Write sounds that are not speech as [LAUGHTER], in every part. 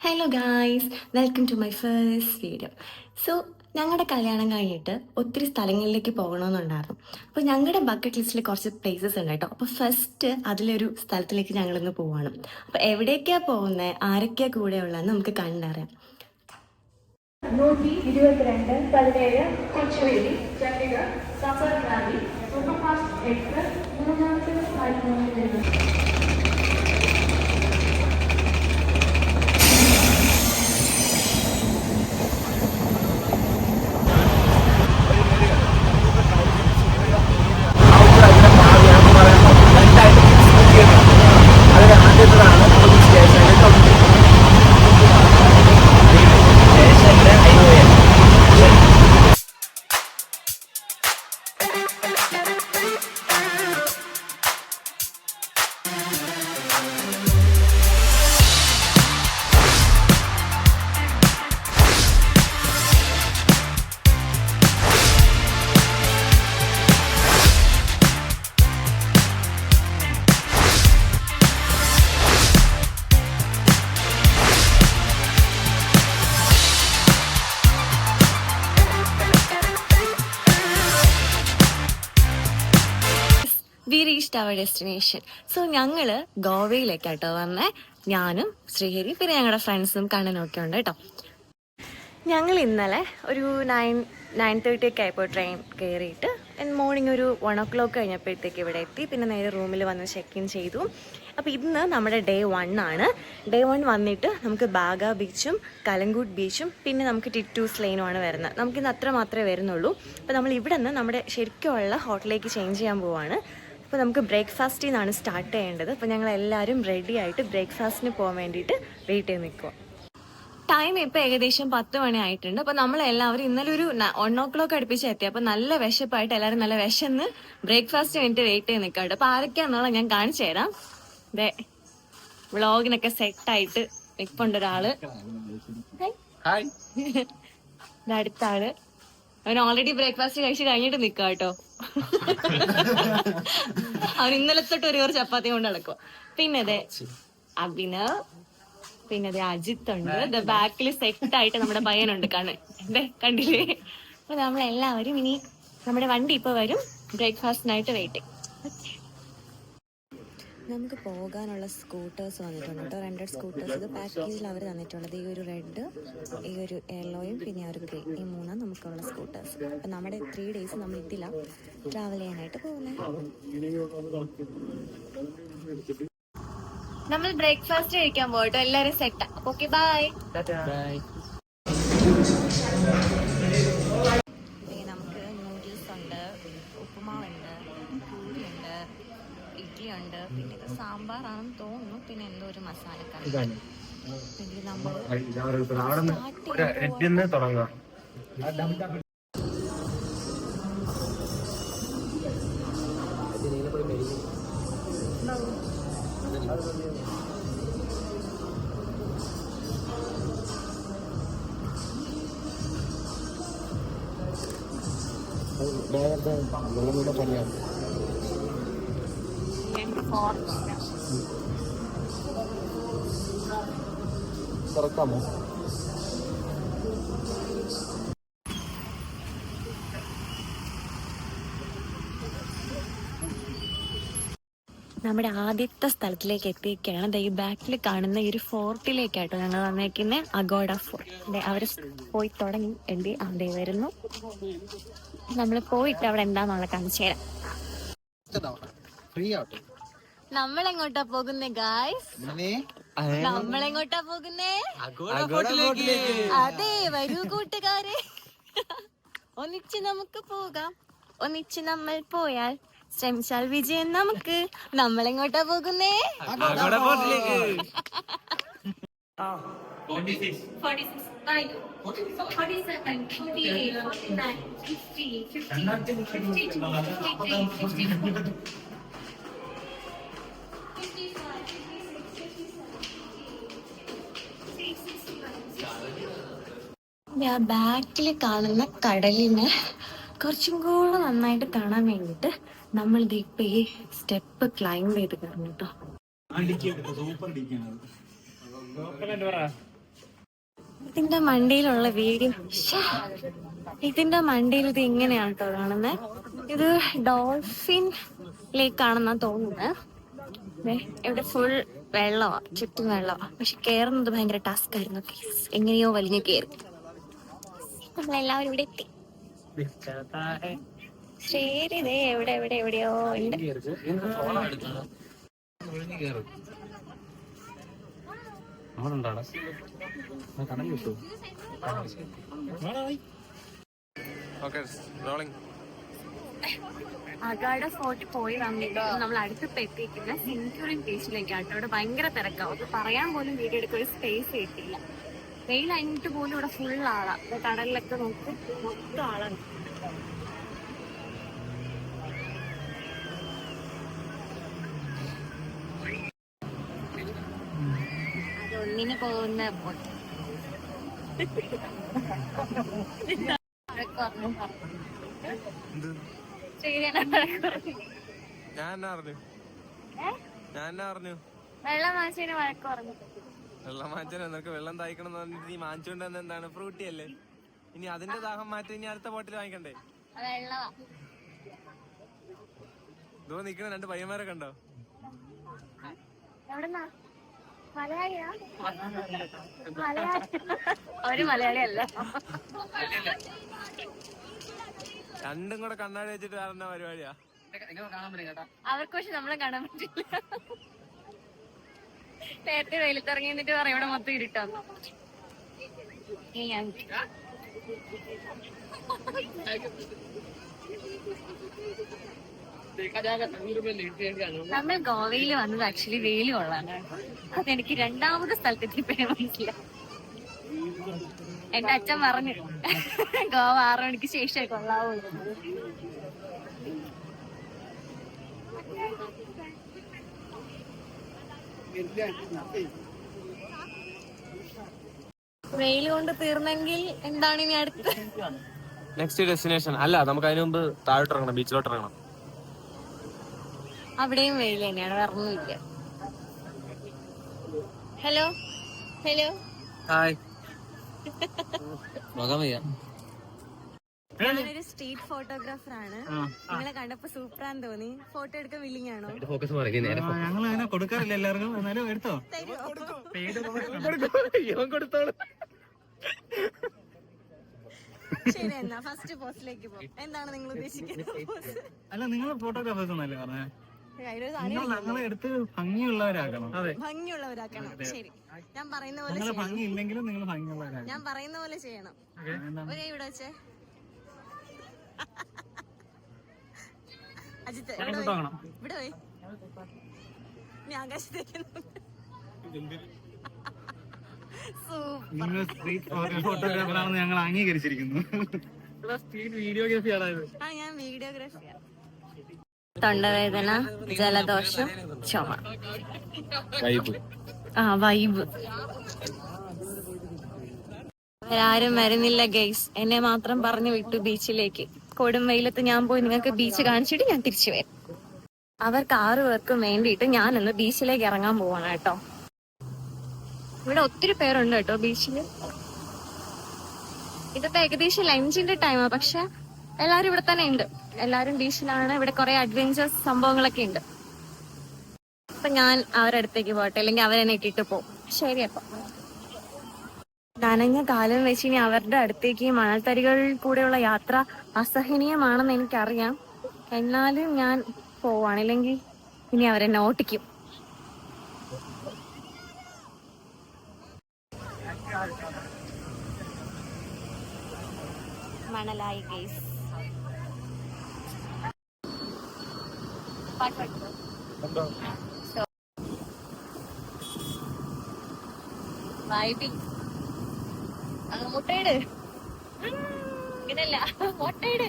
Hello guys welcome to my first video so ഞങ്ങളുടെ കല്യാണം കഴിഞ്ഞിട്ട് ഒത്തിരി സ്ഥലങ്ങളിലേക്ക് പോകണമെന്നുണ്ടായിരുന്നു. അപ്പോൾ ഞങ്ങളുടെ ബക്കറ്റ് ലിസ്റ്റിൽ കുറച്ച് പ്ലേസസ് ഉണ്ട് കേട്ടോ. അപ്പോൾ ഫസ്റ്റ് അതിലൊരു സ്ഥലത്തിലേക്ക് ഞങ്ങളിന്ന് പോവാണ്. അപ്പോൾ എവിടേക്കാണ് പോകുന്നത് ആരൊക്കെയാണ് കൂടെ ഉള്ളതെന്ന് നമുക്ക് കണ്ടറിയാം. നൂറ്റി ഇരുപത്തിരണ്ട് പതിനേഴ് കൊച്ചുവേലി ചണ്ഡീഗഡ് സഫർ വാലി സൂപ്പർഫാസ്റ്റ് എക്സ്പ്രസ് മൂന്നാമത്തെ അവർ ഡെസ്റ്റിനേഷൻ സോ ഞങ്ങൾ ഗോവയിലേക്കാട്ടോ വന്നേ. ഞാനും ശ്രീഹരി പിന്നെ ഞങ്ങളുടെ ഫ്രണ്ട്സും കണ്ണനൊക്കെ ഉണ്ട് കേട്ടോ ഞങ്ങൾ ഇന്നലെ ഒരു നയൻ നയൻ തേർട്ടി ഒക്കെ ആയപ്പോൾ ട്രെയിൻ കയറിയിട്ട് മോർണിംഗ് ഒരു വൺ ഒ ക്ലോക്ക് കഴിഞ്ഞപ്പോഴത്തേക്ക് ഇവിടെ എത്തി. പിന്നെ നേരെ റൂമിൽ വന്ന് ചെക്ക് ഇൻ ചെയ്തു. അപ്പോൾ ഇന്ന് നമ്മുടെ ഡേ വൺ ആണ്. ഡേ വൺ വന്നിട്ട് നമുക്ക് ബാഗ ബീച്ചും കലങ്കൂട്ട് ബീച്ചും പിന്നെ നമുക്ക് ടിറ്റൂസ് ലൈനുമാണ് വരുന്നത്. നമുക്കിന്ന് അത്ര മാത്രമേ വരുന്നുള്ളൂ. അപ്പോൾ നമ്മൾ ഇവിടെ നിന്ന് നമ്മുടെ ശരിക്കുമുള്ള ഹോട്ടലിലേക്ക് ചേഞ്ച് ചെയ്യാൻ പോവാണ്. അപ്പോൾ നമുക്ക് ബ്രേക്ക്ഫാസ്റ്റിൽ നിന്നാണ് സ്റ്റാർട്ട് ചെയ്യേണ്ടത്. അപ്പോൾ ഞങ്ങൾ എല്ലാവരും റെഡി ആയിട്ട് ബ്രേക്ക്ഫാസ്റ്റിന് പോകാൻ വേണ്ടിയിട്ട് വെയിറ്റ് ചെയ്ത് നിൽക്കുക ടൈം ഇപ്പോൾ ഏകദേശം പത്ത് മണി ആയിട്ടുണ്ട്. അപ്പൊ നമ്മൾ എല്ലാവരും ഇന്നലെ ഒരു വൺ ഓ ക്ലോക്ക് അടുപ്പിച്ച് എത്തി. അപ്പൊ നല്ല വിശപ്പായിട്ട് എല്ലാവരും നല്ല വിശന്ന് ബ്രേക്ക്ഫാസ്റ്റ് വേണ്ടി വെയിറ്റ് ചെയ്ത് നിൽക്കാട്ടോ അപ്പോൾ ആരൊക്കെയാണെന്നുള്ള ഞാൻ കാണിച്ചു തരാം. അതെ വ്ളോഗിനൊക്കെ സെറ്റ് ആയിട്ട് നിൽപ്പുണ്ട് ഒരാൾ. ഹായ്. ഹായ് ഇത് അടുത്ത അവൻ ഓൾറെഡി ബ്രേക്ക്ഫാസ്റ്റ് കഴിച്ച് കഴിഞ്ഞിട്ട് നിൽക്കാം കേട്ടോ. അവൻ ഇന്നലെ തൊട്ട് ഒരു ഒരു ചപ്പാത്തി കൊണ്ട് നടക്കുക പിന്നെ അതെ അഭിനവ് പിന്നെ അതെ അജിത്ത് ഉണ്ട്. ബാക്കിൽ സെറ്റ് ആയിട്ട് നമ്മുടെ പയ്യനുണ്ട്. കാണേ അതെ കണ്ടില്ലേ? അപ്പൊ നമ്മളെല്ലാവരും ഇനി നമ്മുടെ വണ്ടി ഇപ്പൊ വരും. ബ്രേക്ക്ഫാസ്റ്റിനായിട്ട് വെയിറ്റ് നമുക്ക് പോകാനുള്ള സ്കൂട്ടേഴ്സ് വന്നിട്ടുണ്ട്. കേട്ടോ റെൻഡഡ് സ്കൂട്ടേഴ്സ് ഇത് പാക്കേജിൽ അവർ തന്നിട്ടുള്ളത് ഈ ഒരു റെഡ് ഈ ഒരു യെല്ലോയും പിന്നെ ആ ഒരു ഗ്രേ ഈ മൂന്നാണ് നമുക്കുള്ള സ്കൂട്ടേഴ്സ് അപ്പം നമ്മുടെ ത്രീ ഡേയ്സ് നമ്മൾ ഇതിലാണ് ട്രാവൽ ചെയ്യാനായിട്ട് പോകുന്നത് നമ്മൾ ബ്രേക്ക്ഫാസ്റ്റ് കഴിക്കാൻ പോകട്ടോ എല്ലാവരും സെറ്റാ അപ്പൊ ഓക്കെ ബൈ ബൈ സാമ്പാറാണെന്ന് തോന്നുന്നു. പിന്നെ എന്തോ ഒരു മസാലക്കറി പിന്നെ നമ്മൾ തുടങ്ങാം പണിയാണ് തുറക്കാമോ നമ്മുടെ ആദ്യത്തെ സ്ഥലത്തിലേക്ക് എത്തിയിരിക്കുകയാണ്. ദേ ഈ ബാക്കിൽ കാണുന്ന ഈ ഒരു ഫോർട്ടിലേക്കായിട്ടോ ഞങ്ങൾ വന്നേക്കുന്നത് അഗോഡ ഫോർട്ട് അവർ പോയി തുടങ്ങി. എന്റെ അവിടെ വരുന്നു. നമ്മൾ പോയിട്ട് അവിടെ എന്താന്നുള്ള കാണിച്ചു തരാം. ഫ്രീ ആവട്ടെ നമ്മൾ എങ്ങോട്ടാ പോകുന്നേ? ഗായ്സ് നമ്മൾ എങ്ങോട്ടാ പോകുന്നേ അതെ വരൂ കൂട്ടുകാരെ. ഒന്നിച്ച് നമുക്ക് പോകാം. ഒന്നിച്ച് നമ്മൾ പോയാൽ ശ്രമിച്ചാൽ വിജയം നമുക്ക്. നമ്മൾ എങ്ങോട്ടാ പോകുന്നേ 46, 49, 47, 48, 49, 50, 51, 52, 53, 54. ആ ബാക്കിൽ കാണുന്ന കടലിന് കുറച്ചും കൂടെ നന്നായിട്ട് കാണാൻ വേണ്ടിയിട്ട് നമ്മൾ ഇപ്പൊ ഈ സ്റ്റെപ്പ് ക്ലൈംബ് ചെയ്ത് കയറുന്നു കേട്ടോ ഇതിന്റെ മണ്ടിയിലുള്ള ശ്ശേ. ഇതിന്റെ മണ്ടിയിൽ ഇത് ഇങ്ങനെയാണ് കേട്ടോ കാണുന്നത് ഇത് ഡോൾഫിൻ ലേക്ക് ആണെന്നാ തോന്നുന്നത് ഇവിടെ ഫുൾ വെള്ളമാ ചുറ്റും വെള്ളമാ പക്ഷെ കേറുന്നത് ഭയങ്കര ടാസ്ക് ആയിരുന്നു. എങ്ങനെയോ വലിഞ്ഞു കേറി നമ്മളെല്ലാവരും ഇവിടെ എത്തി. ശരി ഇതേ എവിടെ എവിടെ എവിടെയോ ഉണ്ട്. അഗാഡ ഫോർട്ട് പോയി വന്നിട്ട് നമ്മൾ അടുത്തിപ്പോ എത്തിയിരിക്കുന്ന സെഞ്ചുറി ബീച്ചിലേക്കാണ് അവിടെ ഇവിടെ ഭയങ്കര തിരക്കാവും പറയാൻ പോലും വീഡിയോ എടുക്കാൻ ഒരു സ്പേസ് കിട്ടില്ല വെയിൽ അഞ്ഞിട്ട് പോലും ഇവിടെ ഫുൾ ആളാ. ഇപ്പൊ കടലിലൊക്കെ നോക്കി മൊത്തം ആളാണ് അതൊന്നിന് പോകുന്ന ഞാൻ അറിഞ്ഞു ഞാൻ അറിഞ്ഞു വെള്ളം വാങ്ങിച്ചതിന് വഴക്ക് പറഞ്ഞു വെള്ളം മാറ്റാനോ നിനക്ക് വെള്ളം തായ്ക്കണം എന്ന് പറഞ്ഞിട്ട് നീ മാഞ്ചോണ്ട് എന്താണ്? ഫ്രൂട്ടി അല്ലേ? ഇനി അതിന്റെ ദാഹം മാറ്റി ഇനി അടുത്ത ബോട്ടിൽ വാങ്ങിക്കണ്ടേ? ഇതോ നിക്കണ രണ്ട് പയ്യന്മാരെ കണ്ടോ? എവിടുന്നാ? മലയാളിയാ? മലയാളി. അവർ മലയാളി അല്ല രണ്ടും കൂടെ കണ്ണാടി വെച്ചിട്ട് വേറെ പരിപാടിയാ? അവർക്ക് പക്ഷെ നമ്മളെ കാണാൻ പറ്റില്ല. നേരത്തെ വെയിലത്തിറങ്ങി എന്നിട്ട് പറയും ഇവിടെ മൊത്തം ഇരുട്ടാന്ന്. നമ്മൾ ഗോവയിൽ വന്നത് ആക്ച്വലി വെയിൽ അത് എനിക്ക് രണ്ടാമത് സ്ഥലത്തെത്തി പേമെന്റില്ല എന്റെ അച്ഛൻ പറഞ്ഞു ഗോവ ആറു മണിക്ക് ശേഷം കൊള്ളാവുള്ളൂ. വെയിൽ കൊണ്ട് തീർന്നെങ്കിൽ എന്താണ് ഇനി അടുത്ത? നെക്സ്റ്റ് ഡെസ്റ്റിനേഷൻ അല്ല നമുക്ക് അതിനു മുമ്പ് താഴോട്ട് ഇറങ്ങണം ബീച്ചിലോട്ട് ഇറങ്ങണം അവിടെയും വെയിൽ തന്നെയാണ് വേറൊന്നുമില്ല ഹലോ ഹലോ ഹായ് മുഖം വയ്യ. ഞാനൊരു സ്ട്രീറ്റ് ഫോട്ടോഗ്രാഫർ ആണ്. നിങ്ങളെ കണ്ടപ്പോ സൂപ്പറാന്ന് തോന്നി. ഫോട്ടോ എടുക്കാൻ ആണോ? ഫോക്കസ് ഞങ്ങൾ അങ്ങനെ കൊടുക്കാറില്ല എല്ലാവർക്കും. എന്നാലും എടുത്തോ? ഇവൻ കൊടുത്തോളൂ. ശരി എന്നാ. ഫസ്റ്റ് പോസ്റ്റിലേക്ക് പോ. എന്താണ് നിങ്ങൾ ഉദ്ദേശിക്കുന്നത്? അല്ല നിങ്ങൾ ഫോട്ടോഗ്രാഫേഴ്സ് എന്നല്ലേ പറഞ്ഞേ? ഞങ്ങളെ എടുത്ത് ഭംഗിയുള്ളവരാക്കണം. അതെ. ഭംഗിയുള്ളവരാക്കണം. ശരി. ഞാൻ പറയുന്ന പോലെ നിങ്ങൾ ചെയ്യണം. നിങ്ങൾ ഭംഗിയുള്ളവരാക്കണം ഞാൻ പറയുന്ന പോലെ ചെയ്യണം. ഒരു ഇവിടെ വെച്ചേ. അജിത്ത് ഇവിടെ പോയി. നീ ആകാശത്തേക്ക് നിങ്ങൾ സ്ട്രീറ്റ് ഞങ്ങൾ അംഗീകരിച്ചിരിക്കുന്നു. ആ ഞാൻ വീഡിയോഗ്രാഫിയാ. തൊണ്ടവേദന ജലദോഷം ചുമ. വൈബ്. ആ വൈബ്. ആരും വരുന്നില്ല ഗൈസ്. എന്നെ മാത്രം പറഞ്ഞു വിട്ടു ബീച്ചിലേക്ക്. കൊടും വെയിലത്ത് ഞാൻ പോയി നിങ്ങൾക്ക് ബീച്ച് കാണിച്ചിട്ട് ഞാൻ തിരിച്ചു വരും. അവർക്ക് ആറു പേർക്കും വേണ്ടിയിട്ട് ഞാൻ ഇന്ന് ബീച്ചിലേക്ക് ഇറങ്ങാൻ പോവാണ് കേട്ടോ. ഇവിടെ ഒത്തിരി പേരുണ്ട് കേട്ടോ ബീച്ചിൽ ഇതിപ്പോ ഏകദേശം ലഞ്ചിന്റെ ടൈമാ പക്ഷെ എല്ലാരും ഇവിടെ തന്നെ ഉണ്ട്. എല്ലാരും ബീച്ചിലാണ് ഇവിടെ കുറെ അഡ്വഞ്ചേഴ്സ് സംഭവങ്ങളൊക്കെ ഉണ്ട്. അപ്പൊ ഞാൻ അവരടുത്തേക്ക് പോകട്ടെ അല്ലെങ്കിൽ അവരെന്നെ ഇട്ടിട്ട് പോകും ശരി അപ്പൊ. നനഞ്ഞ കാലം വെച്ച് ഇനി അവരുടെ അടുത്തേക്ക് ഈ മണൽത്തരികളിൽ കൂടെയുള്ള യാത്ര അസഹനീയമാണെന്ന് എനിക്കറിയാം. എന്നാലും ഞാൻ പോവാണില്ലെങ്കിൽ ഇനി അവരെന്നെ ഓട്ടിക്കും. മണലായി ഗൈസ് വൈബിങ് മുട്ടയിട് ഇങ്ങനല്ല മുട്ടയിട്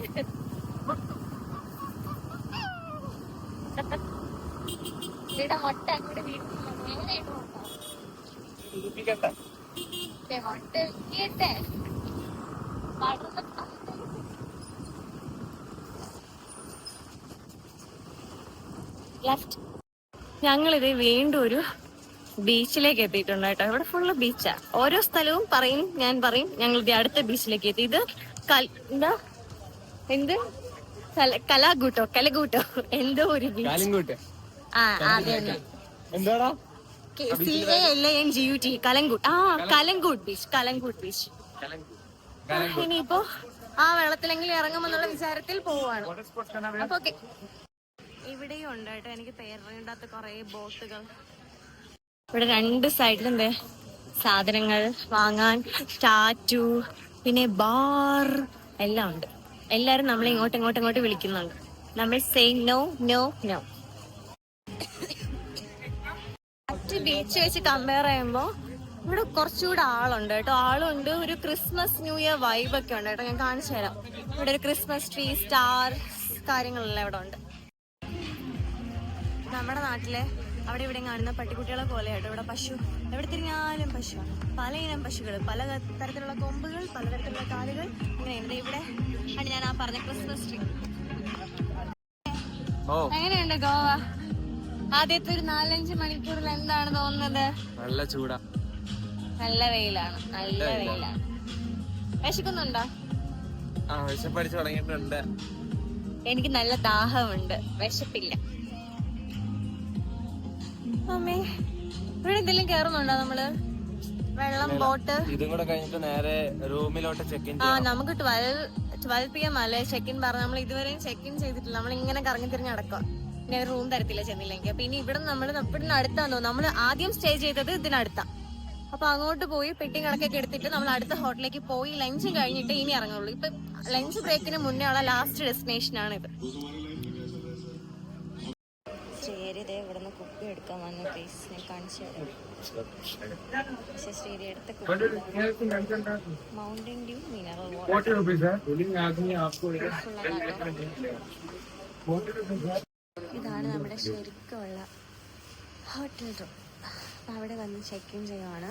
ഇവിടെ മുട്ട അങ്ങോട്ട് വീട്ടിൽ മുട്ട. വീട്ടെ ലെഫ്റ്റ് ഞങ്ങളിത് വീണ്ടും ഒരു ബീച്ചിലേക്ക് എത്തിയിട്ടുണ്ട് കേട്ടോ. ഇവിടെ ഫുള്ള് ബീച്ചാ ഓരോ സ്ഥലവും പറയും ഞാൻ പറയും ഞങ്ങൾ ഇത് അടുത്ത ബീച്ചിലേക്ക് എത്തി. ഇത് എന്താ? എന്ത്? കലാഗൂട്ടോ കലാകൂട്ടോ കലകൂട്ടോ. എന്തോ ഒരു ബീച്ച് ആ അതെ C A L N G U T Calangute. ആ കലങ്കൂട്ട്. ബീച്ച് കലങ്കൂട്ട് ബീച്ച് ഇനിയിപ്പോ ആ വെള്ളത്തിലെങ്കിലും ഇറങ്ങുമെന്നുള്ള വിചാരത്തിൽ പോവാണ്. അപ്പൊ ഓക്കെ ഇവിടെയും ഉണ്ട് കേട്ടോ. എനിക്ക് പേരിടാത്ത കുറെ ബോട്ടുകൾ. ഇവിടെ രണ്ട് സൈഡിലും എന്തേ? സാധനങ്ങൾ വാങ്ങാൻ സ്റ്റാറ്റു പിന്നെ ബാർ എല്ലാം ഉണ്ട്. എല്ലാരും നമ്മളെ ഇങ്ങോട്ട് ഇങ്ങോട്ട് ഇങ്ങോട്ട് വിളിക്കുന്നുണ്ട്. നമ്മൾ സെയിം നോ നോ നോ മറ്റ് ബീച്ച് വെച്ച് കമ്പയർ ചെയ്യുമ്പോ ഇവിടെ കുറച്ചുകൂടെ ആളുണ്ട് കേട്ടോ. ആളുണ്ട് ഒരു ക്രിസ്മസ് ന്യൂ ഇയർ വൈബ് ഒക്കെ ഉണ്ട് കേട്ടോ. ഞാൻ കാണിച്ചു തരാം. ഇവിടെ ഒരു ക്രിസ്മസ് ട്രീ സ്റ്റാർ കാര്യങ്ങളെല്ലാം ഇവിടെ ഉണ്ട്. നമ്മുടെ നാട്ടിലെ അവിടെ ഇവിടെ കാണുന്ന പട്ടിക്കുട്ടികളെ പോലെ കേട്ടോ ഇവിടെ പശു എവിടെ തിരിഞ്ഞാലും പശു പല ഇനം പശുകൾ പല തരത്തിലുള്ള കൊമ്പുകൾ പലതരത്തിലുള്ള കാലുകൾ ഇങ്ങനെയുണ്ട് ഇവിടെ ആണ് ഞാൻ ആ പറഞ്ഞ ക്രിസ്മസ് ട്രീ എങ്ങനെയുണ്ട് ഗോവ? ആദ്യത്തെ ഒരു നാലഞ്ച് മണിക്കൂറിൽ എന്താണ് തോന്നുന്നത്? നല്ല ചൂടാ. നല്ല വെയിലാണ്. നല്ല വെയിലാണ്. വിശക്കുന്നുണ്ടോ? ആ വിശപ്പടിച്ചു തുടങ്ങിയിട്ടുണ്ട്. എനിക്ക് നല്ല ദാഹമുണ്ട്. വിശപ്പില്ല. അമ്മേ ഇവിടെ എന്തെങ്കിലും കേറുന്നുണ്ടോ നമ്മൾ? വെള്ളം ബോട്ട്? ഇതും കൂടെ കഴിഞ്ഞിട്ട് നേരെ റൂമിലോട്ട് ചെക്ക് ഇൻ ആ നമുക്ക് ട്വൽവ് ട്വൽവ് പി എം അല്ലേ? ചെക്ക് ഇൻ പറഞ്ഞു നമ്മൾ ഇതുവരെയും ചെക്ക് ഇൻ ചെയ്തിട്ടില്ല. നമ്മൾ ഇങ്ങനെ കറങ്ങി തിരിഞ്ഞ് നടക്കുക പിന്നെ റൂം തരത്തില്ല ചെന്നില്ലെങ്കിൽ അപ്പൊ ഇനി ഇവിടെ നമ്മൾ ഇവിടുന്ന് അടുത്താന്നോ നമ്മൾ ആദ്യം സ്റ്റേ ചെയ്തത് ഇതിനടുത്താ. അപ്പൊ അങ്ങോട്ട് പോയി പെട്ടി കണക്കൊക്കെ എടുത്തിട്ട് നമ്മൾ അടുത്ത ഹോട്ടലിലേക്ക് പോയി ലഞ്ച് കഴിഞ്ഞിട്ട് ഇനി ഇറങ്ങുള്ളൂ. ഇപ്പൊ ലഞ്ച് ബ്രേക്കിന് മുന്നേ ഉള്ള ലാസ്റ്റ് ഡെസ്റ്റിനേഷൻ ആണ് ഇത് ശ്രീഹരി ദേ ഇവിടുന്ന് കുപ്പി എടുക്കാൻ വന്നു പ്ലീസ് ഞാൻ കാണിച്ചു തരാം. പക്ഷെ ശ്രീഹരി എടുത്ത കുപ്പി മൗണ്ടൻ ഡ്യൂ മിനറൽ വാട്ടർ ഇതാണ് നമ്മുടെ ശരിക്കുള്ള ഹോട്ടൽ റൂം അവിടെ വന്ന് ചെക്ക് ഇൻ ചെയ്യുവാണ്.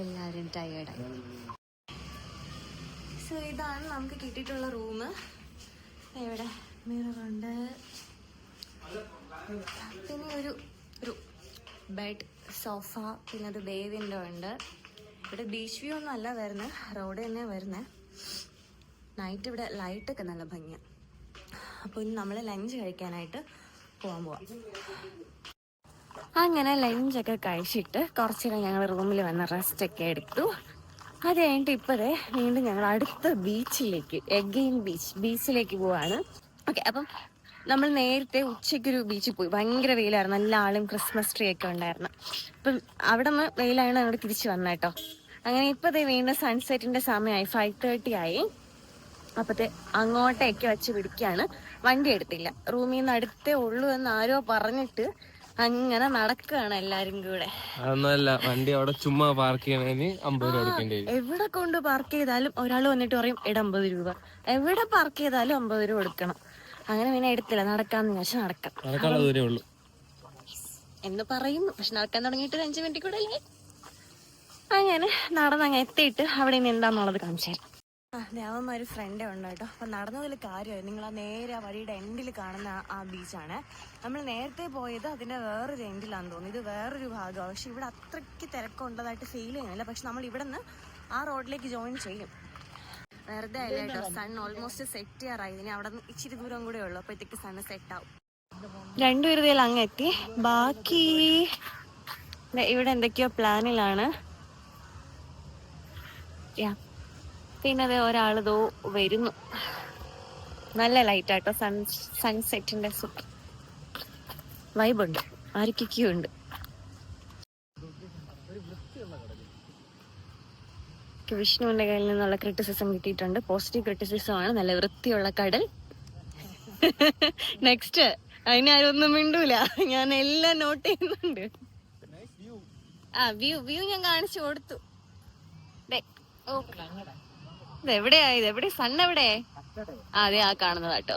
എല്ലാവരും ടയേർഡായി സോ ഇതാണ് നമുക്ക് കിട്ടിയിട്ടുള്ള റൂം ഇവിടെ മിററുണ്ട് പിന്നെ ഒരു ഒരു ബെഡ് സോഫ പിന്നെ ഒരു ബേ വിൻഡോ ഉണ്ട്. ഇവിടെ ബീച്ച് വ്യൂ ഒന്നും അല്ല വരുന്നത് റോഡ് തന്നെ വരുന്നത് നൈറ്റ് ഇവിടെ ലൈറ്റൊക്കെ നല്ല ഭംഗിയാണ് അപ്പോൾ ഇനി നമ്മൾ ലഞ്ച് കഴിക്കാനായിട്ട് പോകാൻ പോവാം. അങ്ങനെ ലഞ്ചൊക്കെ കഴിച്ചിട്ട് കുറച്ച് നേരം ഞങ്ങൾ റൂമിൽ വന്ന് റെസ്റ്റ് ഒക്കെ എടുത്തു. അത് കഴിഞ്ഞിട്ട് ഇപ്പോഴേ വീണ്ടും ഞങ്ങൾ അടുത്ത ബീച്ചിലേക്ക് എഗെയിൻ ബീച്ച് ബീച്ചിലേക്ക് പോവാണ്. ഓക്കെ അപ്പം നമ്മൾ നേരത്തെ ഉച്ചയ്ക്കൊരു ബീച്ചിൽ പോയി. ഭയങ്കര വെയിലായിരുന്നു. നല്ല ആളും ക്രിസ്മസ് ട്രീ ഒക്കെ ഉണ്ടായിരുന്നു. അപ്പം അവിടെ നിന്ന് വെയിലാണ് അങ്ങോട്ട് തിരിച്ചു വന്നത് കേട്ടോ അങ്ങനെ ദേ വീണ്ടും സൺസെറ്റിന്റെ സമയമായി. ഫൈവ് തേർട്ടി ആയി. അപ്പത്തെ അങ്ങോട്ടേക്ക് വെച്ച് പിടിക്കുകയാണ് വണ്ടി എടുത്തില്ല. റൂമിൽ നിന്ന് അടുത്തേ ഉള്ളൂ എന്ന് ആരോ പറഞ്ഞിട്ട് അങ്ങനെ നടക്കുകയാണ് എല്ലാരും കൂടെ. അതൊന്നുമല്ല. വണ്ടി അവിടെ ചുമ്മാ പാർക്ക് ചെയ്യണതിന് അമ്പത് രൂപ കൊടുക്കേണ്ടി എവിടെ കൊണ്ട് പാർക്ക് ചെയ്താലും ഒരാൾ വന്നിട്ട് പറയും എടമ്പത് അമ്പത് രൂപ. എവിടെ പാർക്ക് ചെയ്താലും അമ്പത് രൂപ കൊടുക്കണം. അങ്ങനെ പിന്നെ എടുത്തില്ല. നടക്കാന്ന് വിചാരിച്ചു നടക്കാം. നടക്കാനുള്ള ദൂരേ ഉള്ളൂ. എന്ന് പറയുന്നു. പക്ഷെ നടക്കാൻ തുടങ്ങിയിട്ട് ഒരു അഞ്ചു മിനിറ്റ് കൂടെ അല്ലേ അങ്ങനെ നടന്നങ്ങ് എത്തിയിട്ട് അവിടെ നിന്ന് എന്താന്നുള്ളത് കാണിച്ചു തരാം. ആ ദേവമ്മ ഒരു ഫ്രണ്ടേ ഉണ്ട് കേട്ടോ? അപ്പൊ നടന്നതിൽ കാര്യമായി. നിങ്ങൾ ആ നേരെ ആ വഴിയുടെ എൻഡിൽ കാണുന്ന ആ- ആ ബീച്ചാണ് നമ്മൾ നേരത്തെ പോയത് അതിന്റെ വേറൊരു എൻഡിലാന്ന് തോന്നുന്നു. ഇത് വേറൊരു ഭാഗമാണ്. പക്ഷെ ഇവിടെ അത്രയ്ക്ക് തിരക്കുള്ളതായിട്ട് ഫീൽ ചെയ്യുന്നില്ല. പക്ഷെ നമ്മൾ ഇവിടെ നിന്ന് ആ റോഡിലേക്ക് ജോയിൻ ചെയ്യും. വെറുതെ അല്ല കേട്ടോ? സൺ ഓൾമോസ്റ്റ് സെറ്റ് ചെയ്യാറായി. ഇനി അവിടെ നിന്ന് ഇച്ചിരി ദൂരം കൂടെ ഉള്ളു. അപ്പോഴത്തേക്ക് സൺ സെറ്റ് ആവും. രണ്ടുപേരുതയിൽ അങ്ങ് എത്തി. ബാക്കി ഇവിടെ എന്തൊക്കെയോ പ്ലാനിലാണ്. യാ. പിന്നെ അതെ ഒരാളിതോ ദോ വരുന്നു. നല്ല ലൈറ്റ് ആട്ടോ. സൺ സൺസെറ്റിന്റെ സൂപ്പർ വൈബുണ്ട് ആർക്കൊക്കെയോ ഉണ്ട് വിഷ്ണുവിന്റെ കയ്യിൽ നിന്നുള്ള ക്രിറ്റിസിസം കിട്ടിയിട്ടുണ്ട്. പോസിറ്റീവ് ക്രിറ്റിസിസം ആണ്. നല്ല വൃത്തിയുള്ള കടൽ. [LAUGHS] നെക്സ്റ്റ് അതിന് ഒന്നും മിണ്ടൂല. ഞാൻ എല്ലാം നോട്ട് ചെയ്യുന്നുണ്ട്. ആ വ്യൂ വ്യൂ ഞാൻ കാണിച്ചു കൊടുത്തു. ഇതെവിടെയാ ഇത് എവിടെ? സൺ എവിടെ? അതെ ആ കാണുന്നത് കേട്ടോ.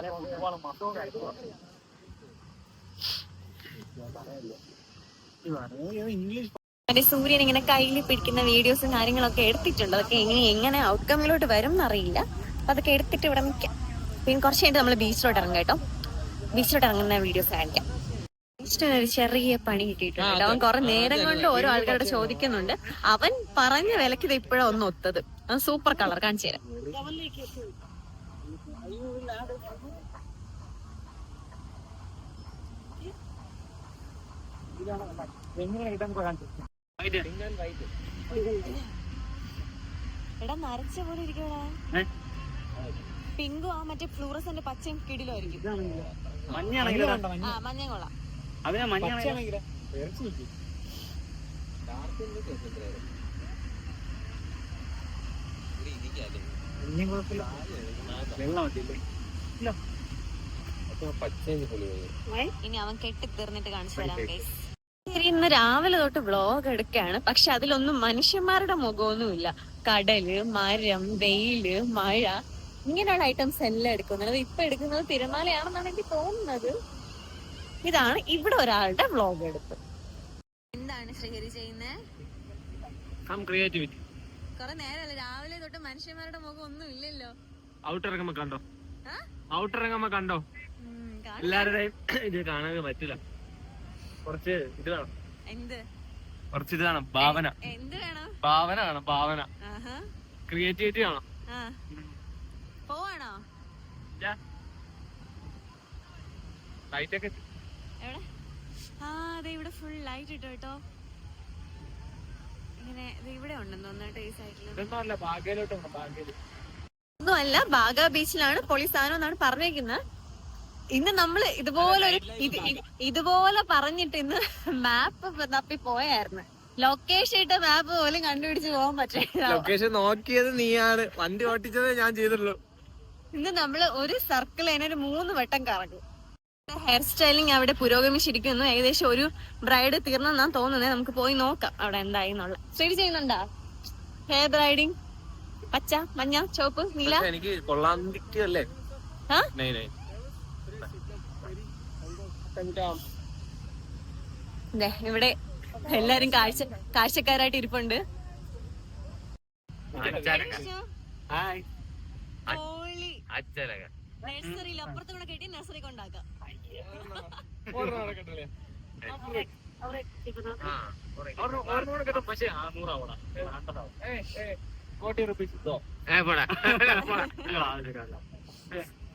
ഇംഗ്ലീഷ് മറ്റേ സൂര്യൻ ഇങ്ങനെ കയ്യിൽ പിടിക്കുന്ന വീഡിയോസും കാര്യങ്ങളൊക്കെ എടുത്തിട്ടുണ്ട്. അതൊക്കെ ഇനി എങ്ങനെ ഔട്ട്കമ്മിലോട്ട് വരും എന്നറിയില്ല അപ്പൊ അതൊക്കെ എടുത്തിട്ട് ഇവിടെ നിൽക്കാം. പിന്നെ കുറച്ച് കഴിഞ്ഞിട്ട് നമ്മൾ ബീച്ചിലോട്ട് ഇറങ്ങാം കേട്ടോ. ബീച്ചിലോട്ട് ഇറങ്ങുന്ന വീഡിയോസ് കാണിക്കാം. ഒരു ചെറിയ പണി കിട്ടിയിട്ടുണ്ട് അവൻ കുറെ നേരം കൊണ്ട് ഓരോ ആൾക്കാരോട് ചോദിക്കുന്നുണ്ട്. അവൻ പറഞ്ഞ വിലക്ക് ഇത് ഇപ്പോഴാ ഒന്ന് ഒത്തത്. അത് സൂപ്പർ കളർ കാണിച്ചു തരാം. എടാ നരച്ച പോലെ ഇരിക്കടാ പിങ്കും ആ മറ്റേ ഫ്ലൂറസന്റെ പച്ചയും ആ കൊള്ളാം. അതിനെ ഇനി അവൻ കെട്ടി തീർന്നിട്ട് കാണിച്ചു തരാം guys. ശരി ഇന്ന് രാവിലെ തൊട്ട് വ്ളോഗ് എടുക്കാണ് പക്ഷെ അതിലൊന്നും മനുഷ്യന്മാരുടെ മുഖമൊന്നുമില്ല. കടൽ മരം വെയിൽ മഴ ഇങ്ങനെയുള്ള ഐറ്റംസ് എല്ലാം എടുക്കുന്നത് ഇപ്പൊ എടുക്കുന്നത് തിരുമാലയാണെന്നാണ് എനിക്ക് തോന്നുന്നത്. ഇതാണ് ഇവിടെ ഒരാളുടെ വ്ളോഗ് എടുപ്പ്. എന്താണ് ശ്രീഹരി ചെയ്യുന്നത് കം ക്രിയേറ്റിവിറ്റി കൊറേ നേരമല്ല രാവിലെ തൊട്ട് മനുഷ്യന്മാരുടെ മുഖം ഒന്നും ഇല്ലല്ലോ ഔട്ടിറങ്ങുമ്പോ കണ്ടോ? ഔട്ടിറങ്ങുമ്പോ ഔട്ട് കണ്ടോ. എല്ലാവരുടെയും ഇത് കാണാൻ പറ്റില്ല. കുറച്ച് ഇത് വേണം എന്ത്? കുറച്ച് ഇത് വേണം ഭാവന. എന്ത് വേണം? ഭാവന വേണം ഭാവന. ക്രിയേറ്റിവിറ്റി വേണം. പോവാണോ? ലൈറ്റ് ഒക്കെ എവിടെ? ആ അതെ ഇവിടെ ഫുൾ ലൈറ്റ് ഇട്ടു കേട്ടോ. ഇങ്ങനെ ഇവിടെ ഉണ്ടെന്ന് തോന്നുന്നു ഈ സൈഡിൽ ഒന്നുമല്ല ബാഗ ബീച്ചിലാണ് പൊളി സാധനം എന്നാണ് പറഞ്ഞേക്കുന്നത് ഇന്ന് നമ്മൾ ഇതുപോലെ ഒരു ഇത് ഇത് ഇതുപോലെ പറഞ്ഞിട്ട് ഇന്ന് മാപ്പ് തപ്പി പോയായിരുന്നു. ലൊക്കേഷൻ ഇട്ട മാപ്പ് പോലും കണ്ടുപിടിച്ച് പോകാൻ പറ്റില്ല. ലൊക്കേഷൻ നോക്കിയത് നീയാണ്. വണ്ടി ഓട്ടിച്ചതേ ഞാൻ ചെയ്തുള്ളൂ. ഇന്ന് നമ്മൾ ഒരു സർക്കിൾ അതിനൊരു മൂന്ന് വട്ടം കറങ്ങും. ഹെയർ സ്റ്റൈലിംഗ് അവിടെ പുരോഗമിച്ചിരിക്കുന്നു. ഏകദേശം ഒരു ബ്രൈഡ് തീർന്നെന്നാണ് തോന്നുന്നത് നമുക്ക് പോയി നോക്കാം അവിടെ എന്തായി എന്നുള്ള സ്റ്റൈൽ ചെയ്യുന്നുണ്ടാ? ഹെയർ ബ്രൈഡിങ് പച്ച മഞ്ഞ ചുവപ്പ് നീല? എനിക്ക് കൊള്ളാണ്ടിക്കല്ലേ ആ? ഇവിടെ എല്ലാരും കാഴ്ച കാഴ്ചക്കാരായിട്ട് ഇരിപ്പുണ്ട്. നഴ്സറിയിൽ അപ്പുറത്ത് കൂടെ കെട്ടി നഴ്സറി കൊണ്ടാക്കാം പക്ഷേ അറുന്നൂറാവണം ഫോർട്ടി റുപ്പീസ്. [LAUGHS]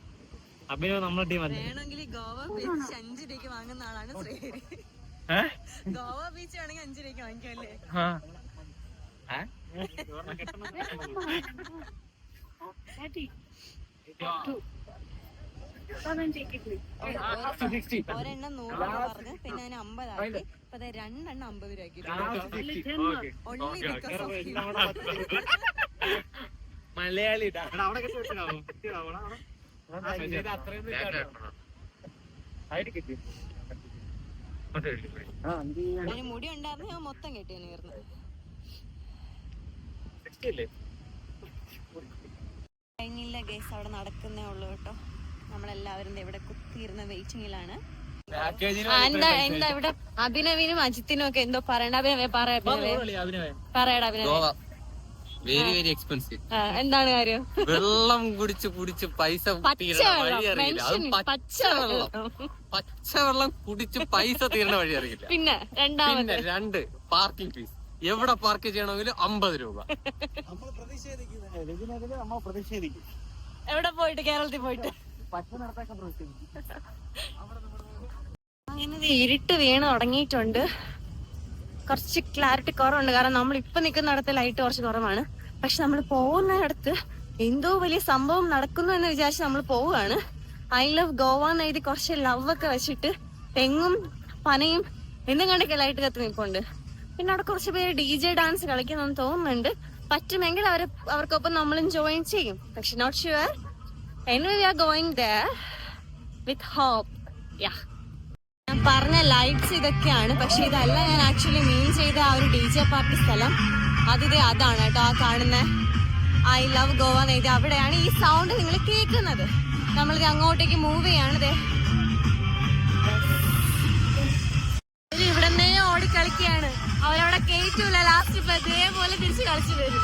അഭിനവ് നമ്മുടെ ടീം അല്ലേ? വേണമെങ്കിൽ ഗോവ ബീച്ച് അഞ്ചു രൂപയ്ക്ക് വാങ്ങുന്ന ആളാണ് ശ്രീഹരി ഗോവ ബീച്ച് വേണമെങ്കിൽ അഞ്ചു രൂപയ്ക്ക് വാങ്ങിക്കുമല്ലേ ഒരെണ്ണം നൂറ് രൂപ പറഞ്ഞ് പിന്നെ അതിന് അമ്പതാക്കി. രണ്ടെണ്ണം അമ്പത്. [LAUGHS] മലയാളി മുടി ഉണ്ടായിരുന്നു ഞാൻ മൊത്തം കെട്ടിയാണ് വരുന്നത് കഴിഞ്ഞില്ല ഗേസ് അവിടെ നടക്കുന്നേ ഉള്ളു കേട്ടോ. നമ്മളെല്ലാവരും ദേ ഇവിടെ കുത്തിയിരുന്ന വെയിറ്റിംഗിലാണ് എന്താ എന്താ ഇവിടെ അഭിനവിനും അജിത്തിനും ഒക്കെ എന്തോ പറയണ്ട. അഭിനവേ പറയാ അഭിനവേ. പറയടാ അഭിനവേ. വെരി വെരി എക്സ്പെൻസീവ് എന്താണ് കാര്യം? വെള്ളം കുടിച്ച് കുടിച്ച് പൈസ പച്ചവെള്ളം പച്ചവെള്ളം. കുടിച്ച് പൈസ തീരണ വഴി അറിയില്ല. പിന്നെ രണ്ടാമത്. പിന്നെ രണ്ട് പാർക്കിംഗ് ഫീസ് എവിടെ പാർക്ക് ചെയ്യണമെങ്കിലും അമ്പത് രൂപ. എവിടെ പോയിട്ട്? കേരളത്തിൽ പോയിട്ട്? അങ്ങനെ ഇരുട്ട് വീണ് തുടങ്ങിയിട്ടുണ്ട്. കുറച്ച് ക്ലാരിറ്റി കുറവുണ്ട്. കാരണം നമ്മൾ ഇപ്പൊ നിൽക്കുന്നിടത്ത് ലൈറ്റ് കുറച്ച് കുറവാണ്. പക്ഷെ നമ്മൾ പോകുന്നിടത്ത് എന്തോ വലിയ സംഭവം നടക്കുന്നു എന്ന് വിചാരിച്ച് നമ്മൾ പോവുകയാണ്. ഐ ലവ് ഗോവ എന്ന് എഴുതി കുറച്ച് ലവ് ഒക്കെ വെച്ചിട്ട് തെങ്ങും പനയും എന്തും കണ്ടൊക്കെ ലൈറ്റ് കത്ത് നിൽപ്പുണ്ട് പിന്നെ അവിടെ കുറച്ച് പേര് ഡി ജെ ഡാൻസ് കളിക്കുന്നെന്ന് തോന്നുന്നുണ്ട്. പറ്റുമെങ്കിൽ അവർ അവർക്കൊപ്പം നമ്മളും ജോയിൻ ചെയ്യും. പക്ഷെ not sure and we are going the with hope yeah. ഞാൻ പറഞ്ഞ ലൈറ്റ്സ് ഇതൊക്കെയാണ്. പക്ഷെ ഇതല്ല ഞാൻ ആക്ച്വലി മീൻ ചെയ്ത ആ ഒരു ഡി ജെ പാർട്ടി സ്ഥലം. അതിത് അതാണ് കേട്ടോ ആ കാണുന്ന ഐ ലവ് ഗോവ എന്ന് അവിടെയാണ് ഈ സൗണ്ട് നിങ്ങൾ കേൾക്കുന്നത്. നമ്മളിത് അങ്ങോട്ടേക്ക് മൂവ് ചെയ്യാണ് ഇവർ ഇവിടെ നിന്നേ ഓടിക്കളിക്കുകയാണ്. അവരവിടെ കേറ്റൂല ലാസ്റ്റ് ഇപ്പൊ ഇതേപോലെ തിരിച്ചു കളിച്ചു വരും.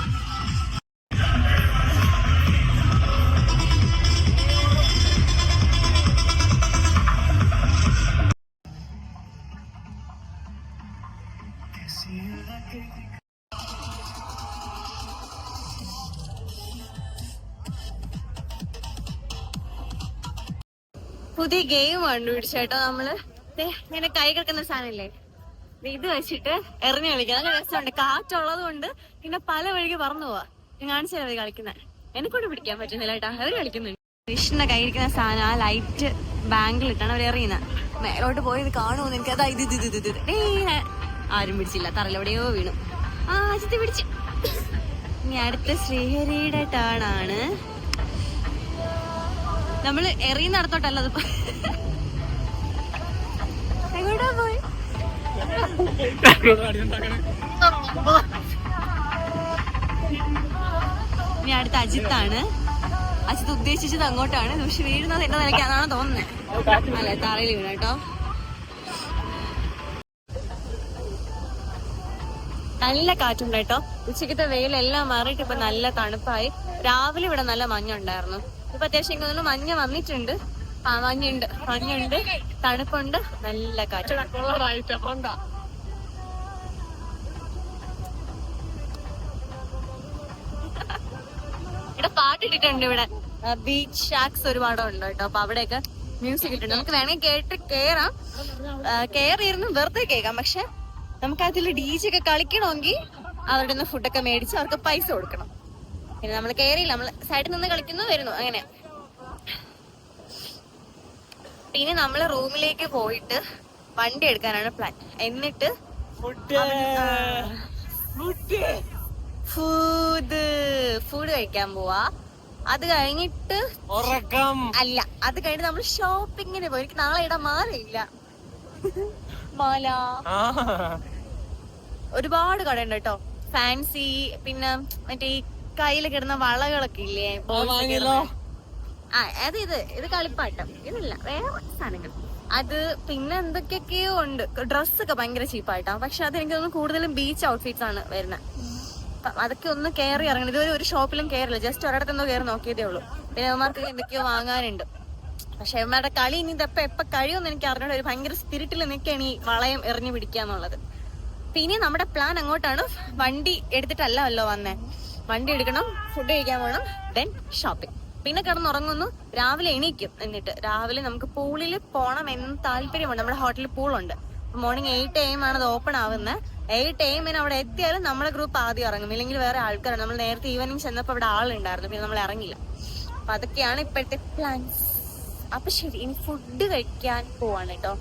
പുതിയ ഗെയിം കണ്ടുപിടിച്ചു കേട്ടോ നമ്മൾ. ഇങ്ങനെ കൈ കിടക്കുന്ന സാധനല്ലേ ഇത് വെച്ചിട്ട് എറിഞ്ഞു കളിക്കാം. അങ്ങനെ രസമുണ്ട്. കാറ്റുള്ളത് കൊണ്ട് പിന്നെ പല വഴിക്ക് പറന്നു പോവാ. കാണിച്ചു തരാം കളിക്കുന്നത് എന്നെ കൊണ്ട് പിടിക്കാൻ പറ്റുന്നില്ല കേട്ടോ. അവർ കളിക്കുന്നുണ്ട്. കൃഷ്ണ കയ്യിരിക്കുന്ന സാധനം ആ ലൈറ്റ് ബാങ്കിലിട്ടാണ് അവർ എറിയുന്നത് മേലോട്ട് പോയത് കാണുമെന്ന് എനിക്ക് അതാ ഇത് ഇത് ഇത് ഇത് ഇത്. ആരും പിടിച്ചില്ല. തറയിലെവിടെയോ വീണു. ആ ചിത്തി പിടിച്ചു. ഇനി അടുത്ത ശ്രീഹരിയുടെ ടേൺ ആണ് എറിയുന്ന അടുത്തോട്ടല്ല അത് എങ്ങോട്ടാ പോയി? ഇനി അടുത്ത അജിത്താണ്. അജിത്ത് ഉദ്ദേശിച്ചത് അങ്ങോട്ടാണ്. പക്ഷെ വീഴുന്നത് എന്റെ നിലയ്ക്കാണെന്നാണ് തോന്നുന്നത് അല്ലെ തറയിൽ വീണ കേട്ടോ. നല്ല കാറ്റുണ്ട് കേട്ടോ. ഉച്ചക്കത്തെ വെയിലെല്ലാം മാറിയിട്ട് ഇപ്പൊ നല്ല തണുപ്പായി. രാവിലെ ഇവിടെ നല്ല മഞ്ഞുണ്ടായിരുന്നു. ഇപ്പൊ അത്യാവശ്യം ഇങ്ങനെ മഞ്ഞ വന്നിട്ടുണ്ട്. ആ മഞ്ഞുണ്ട് മഞ്ഞുണ്ട് തണുപ്പുണ്ട്. നല്ല കാറ്റ്. ഇവിടെ പാട്ടിട്ടിട്ടുണ്ട് ഇവിടെ. ബീച്ച് ഷാക്സ് ഒരുപാട് ഉണ്ട് കേട്ടോ. അപ്പൊ അവിടെയൊക്കെ മ്യൂസിക് ഇട്ടുണ്ട് നമുക്ക് വേണമെങ്കിൽ കേട്ട് കേറാം. കയറിയിരുന്ന് വെറുതെ കേൾക്കാം. പക്ഷെ നമുക്ക് അതിൽ ഡി ജെ ഒക്കെ കളിക്കണമെങ്കിൽ അവരുടെ നിന്ന് ഫുഡൊക്കെ മേടിച്ച് അവർക്ക് പൈസ കൊടുക്കണം. പിന്നെ നമ്മൾ കയറിയില്ല നമ്മൾ സൈഡിൽ നിന്ന് കളിക്കുന്നു വരുന്നു. അങ്ങനെ. പിന്നെ നമ്മൾ റൂമിലേക്ക് പോയിട്ട് വണ്ടി എടുക്കാനാണ് പ്ലാൻ എന്നിട്ട് ഫുഡ്. ഫുഡ്. കഴിക്കാൻ പോവാ. അത് കഴിഞ്ഞിട്ട് ഉറക്കം. അല്ല അത് കഴിഞ്ഞ് നമ്മൾ ഷോപ്പിങ്ങിന് പോയി. എനിക്ക് നാളെ ഇടാൻ മാലയില്ല. മാല. ഒരുപാട് കട ഉണ്ട് കേട്ടോ. ഫാൻസി പിന്നെ മറ്റേ ഈ കയ്യിൽ കിടന്ന വളകളൊക്കെ ഇല്ലേ? അത് ഇത് ഇത് കളിപ്പാട്ടം. ഇതില്ല വേറെ സാധനങ്ങൾ. അത് പിന്നെ എന്തൊക്കെയൊക്കെയോ ഉണ്ട്. ഡ്രസ്സൊക്കെ ഭയങ്കര ചീപ്പായിട്ടാ. പക്ഷെ അത് എനിക്ക് തോന്നുന്നു കൂടുതലും ബീച്ച് ഔട്ട്ഫിറ്റ്സ് ആണ് വരുന്നത് അതൊക്കെ ഒന്ന് കയറി ഇറങ്ങണം. ഇതുവരെ ഒരു ഷോപ്പിലും കയറില്ല ജസ്റ്റ് ഒരിടത്തൊന്നും കയറി നോക്കിയതേ ഉള്ളൂ. പിന്നെ അവന്മാർക്ക് എന്തൊക്കെയോ വാങ്ങാനുണ്ട്. പക്ഷെ അവന്മാരുടെ കളി ഇനി ഇതെപ്പോ എപ്പോ കഴിയുമെന്ന് എനിക്ക് അറിഞ്ഞൂടെ. ഒരു ഭയങ്കര സ്പിരിറ്റിൽ നിൽക്കുകയാണ് ഈ വളയം എറിഞ്ഞു പിടിക്കാന്നുള്ളത്. പിന്നെ നമ്മുടെ പ്ലാൻ അങ്ങോട്ടാണ്. വണ്ടി എടുത്തിട്ടല്ലല്ലോ വന്നേ. വണ്ടി എടുക്കണം ഫുഡ് കഴിക്കാൻ പോകണം ദെൻ ഷോപ്പിംഗ് പിന്നെ കിടന്നുറങ്ങുന്നു രാവിലെ എണീക്കും എന്നിട്ട്. രാവിലെ നമുക്ക് പൂളിൽ പോകണം എന്ന് താല്പര്യമുണ്ട്. നമ്മുടെ ഹോട്ടലിൽ പൂളുണ്ട് മോർണിംഗ് എയ്റ്റ് എം ആണ് അത് ഓപ്പൺ ആവുന്നത് എയ്റ്റ് എമ്മിന് അവിടെ എത്തിയാലും നമ്മുടെ ഗ്രൂപ്പ് ആദ്യം ഇറങ്ങും. ഇല്ലെങ്കിൽ വേറെ ആൾക്കാരാണ്. നമ്മൾ നേരത്തെ ഈവനിങ് ചെന്നപ്പോൾ അവിടെ ആളുണ്ടായിരുന്നു. പിന്നെ നമ്മൾ ഇറങ്ങില്ല. അപ്പൊ അതൊക്കെയാണ് ഇപ്പോഴത്തെ പ്ലാൻസ് അപ്പൊ ശരി ഇനി ഫുഡ് കഴിക്കാൻ പോവാണ് കേട്ടോ.